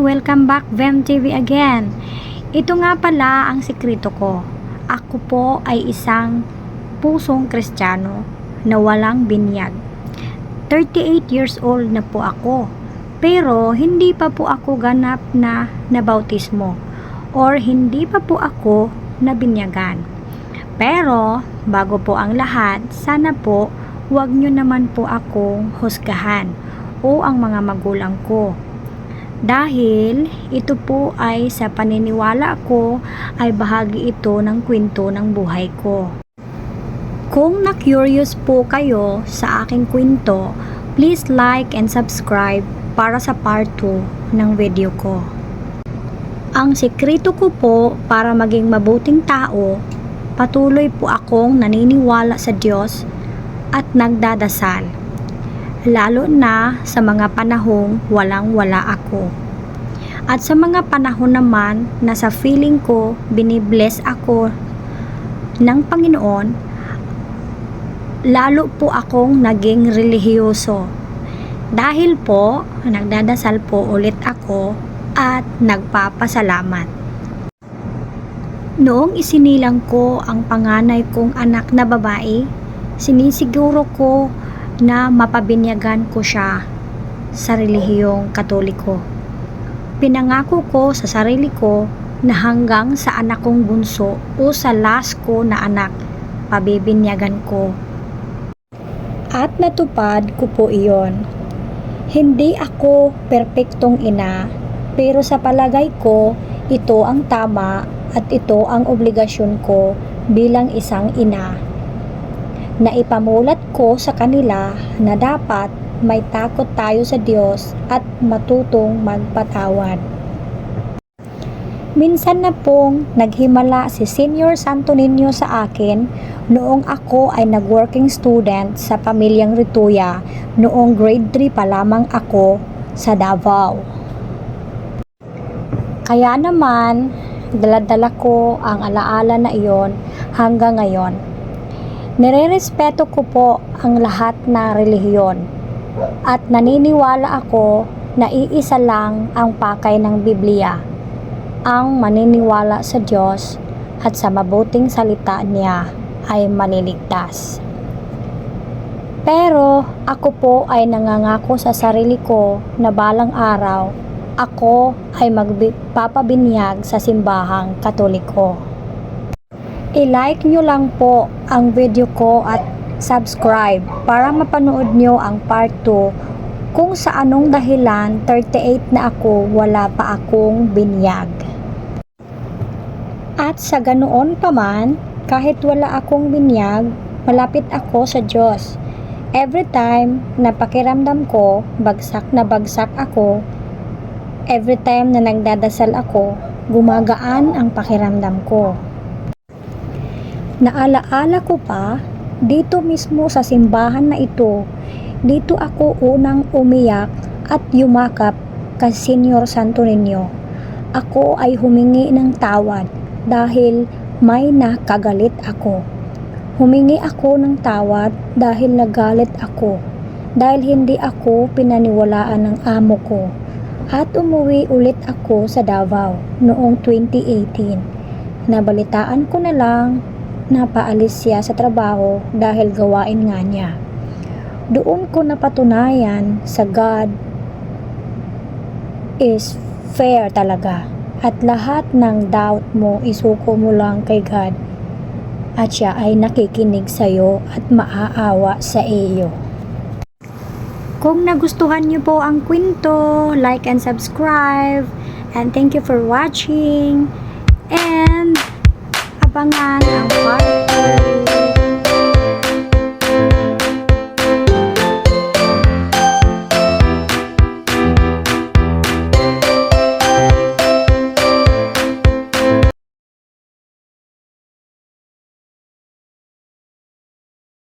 Welcome back Vem TV again. Ito nga pala ang sekreto ko. Ako po ay isang pusong kristyano na walang binyag. 38 years old na po ako. Pero hindi pa po ako ganap na nabautismo or hindi pa po ako nabinyagan. Pero bago po ang lahat, sana po huwag nyo naman po akong husgahan o ang mga magulang ko. Dahil ito po ay sa paniniwala ko ay bahagi ito ng kwento ng buhay ko. Kung na-curious po kayo sa aking kwento, please like and subscribe para sa part 2 ng video ko. Ang sekreto ko po para maging mabuting tao, patuloy po akong naniniwala sa Diyos at nagdadasal. Lalo na sa mga panahong walang-wala ako. At sa mga panahon naman na sa feeling ko binibless ako ng Panginoon, lalo po akong naging relihiyoso. Dahil po, nagdadasal po ulit ako at nagpapasalamat. Noong isinilang ko ang panganay kong anak na babae, sinisiguro ko na mapabinyagan ko siya sa relihiyong katoliko. Pinangako ko sa sarili ko na hanggang sa anak kong bunso o sa last ko na anak, pabibinyagan ko. At natupad ko po iyon. Hindi ako perpektong ina, pero sa palagay ko, ito ang tama at ito ang obligasyon ko bilang isang ina. Naipamulat ko sa kanila na dapat may takot tayo sa Diyos at matutong magpatawad. Minsan na pong naghimala si Senior Santo Niño sa akin noong ako ay nag-working student sa pamilyang Rituya noong grade 3 pa lamang ako sa Davao. Kaya naman, daladala ko ang alaala na iyon hanggang ngayon. Nirerespeto ko po ang lahat na relihiyon at naniniwala ako na iisa lang ang pakay ng Biblia, ang maniniwala sa Diyos at sa mabuting salita niya ay maniligtas. Pero ako po ay nangangako sa sarili ko na balang araw ako ay magpapabinyag sa simbahang katoliko. I-like nyo lang po ang video ko at subscribe para mapanood nyo ang part 2 kung sa anong dahilan 38 na ako wala pa akong binyag. At sa ganoon pa man, kahit wala akong binyag, malapit ako sa Diyos. Every time na pakiramdam ko, bagsak na bagsak ako, every time na nagdadasal ako, gumagaan ang pakiramdam ko. Naalaala ko pa, dito mismo sa simbahan na ito, dito ako unang umiyak at yumakap kay Senyor Santo Niño. Ako ay humingi ng tawad dahil may nakagalit ako. Humingi ako ng tawad dahil nagalit ako, dahil hindi ako pinaniwalaan ng amo ko. At umuwi ulit ako sa Davao noong 2018. Nabalitaan ko na lang na paalis siya sa trabaho dahil gawain nga niya. Doon ko napatunayan sa God is fair talaga at lahat ng doubt mo isuko mo lang kay God at siya ay nakikinig sa iyo at maaawa sa iyo. Kung nagustuhan niyo po ang kwento, like and subscribe. And thank you for watching. And abangan ang part 2.